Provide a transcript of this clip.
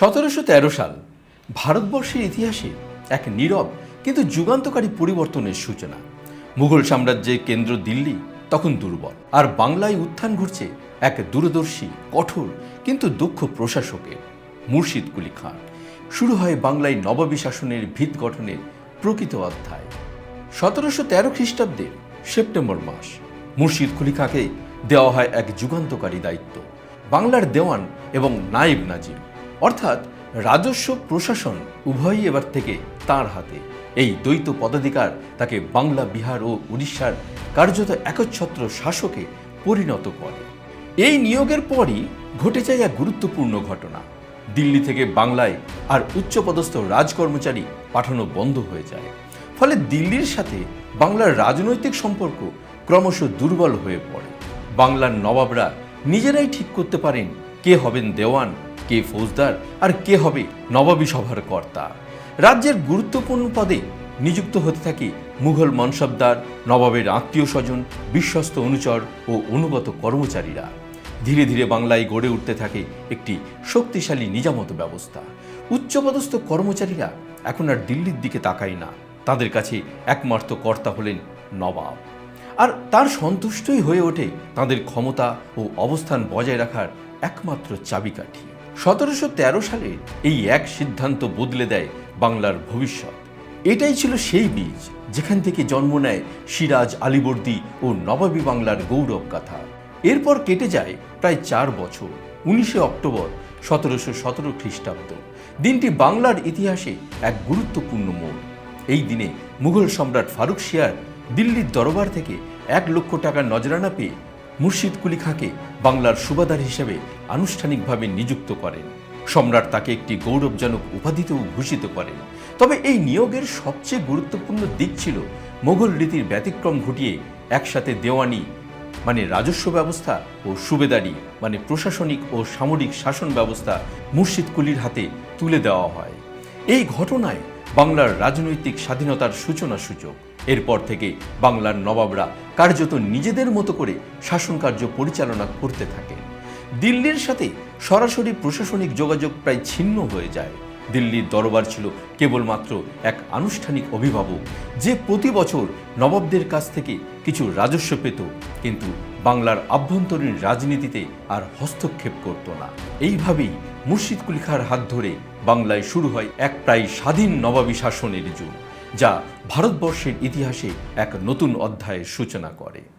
সতেরোশো তেরো সাল ভারতবর্ষের ইতিহাসে এক নীরব কিন্তু যুগান্তকারী পরিবর্তনের সূচনা। মুঘল সাম্রাজ্যের কেন্দ্র দিল্লি তখন দুর্বল, আর বাংলায় উত্থান ঘটছে এক দূরদর্শী, কঠোর কিন্তু দক্ষ প্রশাসকের, মুর্শিদ কুলি খান। শুরু হয় বাংলায় নবাবী শাসনের ভিত গঠনের প্রকৃত অধ্যায়। সতেরোশো তেরো খ্রিস্টাব্দে সেপ্টেম্বর মাস, মুর্শিদ কুলি খাঁকে দেওয়া হয় এক যুগান্তকারী দায়িত্ব। বাংলার দেওয়ান এবং নায়েব নাজিম অর্থাৎ রাজস্ব প্রশাসন উভয়ই এবার থেকে তার হাতে। এই দ্বৈত পদাধিকার তাকে বাংলা, বিহার ও উড়িষ্যার কার্যত একচ্ছত্র শাসকে পরিণত করে। এই নিয়োগের পরই ঘটে যায় এক গুরুত্বপূর্ণ ঘটনা। দিল্লি থেকে বাংলায় আর উচ্চপদস্থ রাজকর্মচারী পাঠানো বন্ধ হয়ে যায়। ফলে দিল্লির সাথে বাংলার রাজনৈতিক সম্পর্ক ক্রমশ দুর্বল হয়ে পড়ে। বাংলার নবাবরা নিজেরাই ঠিক করতে পারেন কে হবেন দেওয়ান কে ফৌজদার আর কে হবে নবাবী সভার কর্তা। রাজ্যের গুরুত্বপূর্ণ পদে নিযুক্ত হতে থাকে মুঘল মনসবদার, নবাবের আত্মীয় স্বজন, বিশ্বস্ত অনুচর ও অনুগত কর্মচারীরা। ধীরে ধীরে বাংলায় গড়ে উঠতে থাকে একটি শক্তিশালী নিজামত ব্যবস্থা। উচ্চপদস্থ কর্মচারীরা এখন আর দিল্লির দিকে তাকায় না। তাদের কাছে একমাত্র কর্তা হলেন নবাব। আর তার সন্তুষ্টই হয়ে ওঠে তাদের ক্ষমতা ও অবস্থান বজায় রাখার একমাত্র চাবিকাঠি। সতেরোশো তেরো সালে এই এক সিদ্ধান্ত বদলে দেয় বাংলার ভবিষ্যৎ। এটাই ছিল সেই বীজ যেখান থেকে জন্ম নেয় সিরাজ আলীবর্দী ও নবাবী বাংলার গৌরব গাথা। এরপর কেটে যায় প্রায় চার বছর, উনিশে অক্টোবর সতেরোশো সতেরো খ্রিস্টাব্দ। দিনটি বাংলার ইতিহাসে এক গুরুত্বপূর্ণ মোড়। এই দিনে মুঘল সম্রাট ফারুক শিয়ার দিল্লির দরবার থেকে এক লক্ষ টাকার নজরানা পেয়ে মুর্শিদ কুলি খাঁকে বাংলার সুবাদার হিসেবে আনুষ্ঠানিকভাবে নিযুক্ত করেন। সম্রাট তাকে একটি গৌরবজনক উপাধিতেও ভূষিত করেন। তবে এই নিয়োগের সবচেয়ে গুরুত্বপূর্ণ দিক ছিল মোগল রীতির ব্যতিক্রম ঘটিয়ে একসাথে দেওয়ানি মানে রাজস্ব ব্যবস্থা ও সুবেদারি মানে প্রশাসনিক ও সামরিক শাসন ব্যবস্থা মুর্শিদ কুলির হাতে তুলে দেওয়া হয়। এই ঘটনায় বাংলার রাজনৈতিক স্বাধীনতার সূচনা সূচক এরপর থেকে বাংলার নবাবরা কার্যত নিজেদের মতো করে শাসন কার্য পরিচালনা করতে থাকে। দিল্লির সাথে সরাসরি প্রশাসনিক যোগাযোগ প্রায় ছিন্ন হয়ে যায়। দিল্লির দরবার ছিল কেবলমাত্র এক আনুষ্ঠানিক অভিভাবক, যে প্রতি বছর নবাবদের কাছ থেকে কিছু রাজস্ব পেত, কিন্তু বাংলার আভ্যন্তরীণ রাজনীতিতে আর হস্তক্ষেপ করত না। এইভাবেই মুর্শিদ কুলিখার হাত ধরে বাংলায় শুরু হয় এক প্রায় স্বাধীন নবাবী শাসনের যুগ। যা ভারতবর্ষের ইতিহাসে এক নতুন অধ্যায়ের সূচনা করে।